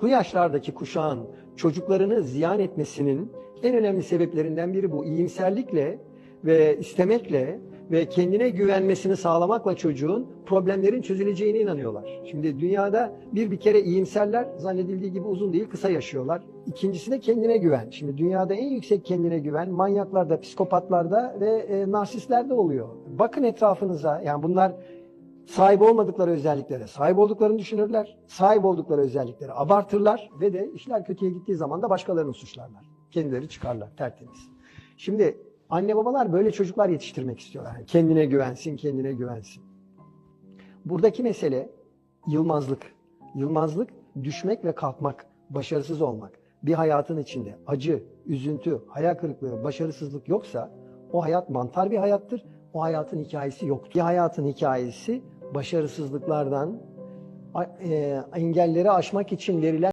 Bu yaşlardaki kuşağın çocuklarını ziyan etmesinin en önemli sebeplerinden biri bu. İyimserlikle ve istemekle ve kendine güvenmesini sağlamakla çocuğun problemlerin çözüleceğine inanıyorlar. Şimdi dünyada bir bir kere iyimserler zannedildiği gibi uzun değil kısa yaşıyorlar. İkincisi de kendine güven. Şimdi dünyada en yüksek kendine güven manyaklarda, psikopatlarda ve e, narsistlerde oluyor. Bakın etrafınıza yani bunlar sahip olmadıkları özelliklere sahip olduklarını düşünürler. Sahip oldukları özellikleri abartırlar ve de işler kötüye gittiği zaman da başkalarını suçlarlar. Kendileri çıkarlar tertemiz. Şimdi anne babalar böyle çocuklar yetiştirmek istiyorlar. Kendine güvensin, kendine güvensin. Buradaki mesele yılmazlık. Yılmazlık düşmek ve kalkmak, başarısız olmak. Bir hayatın içinde acı, üzüntü, hayal kırıklığı, başarısızlık yoksa o hayat mantar bir hayattır. O hayatın hikayesi yoktur. Bir hayatın hikayesi başarısızlıklardan, e, engelleri aşmak için verilen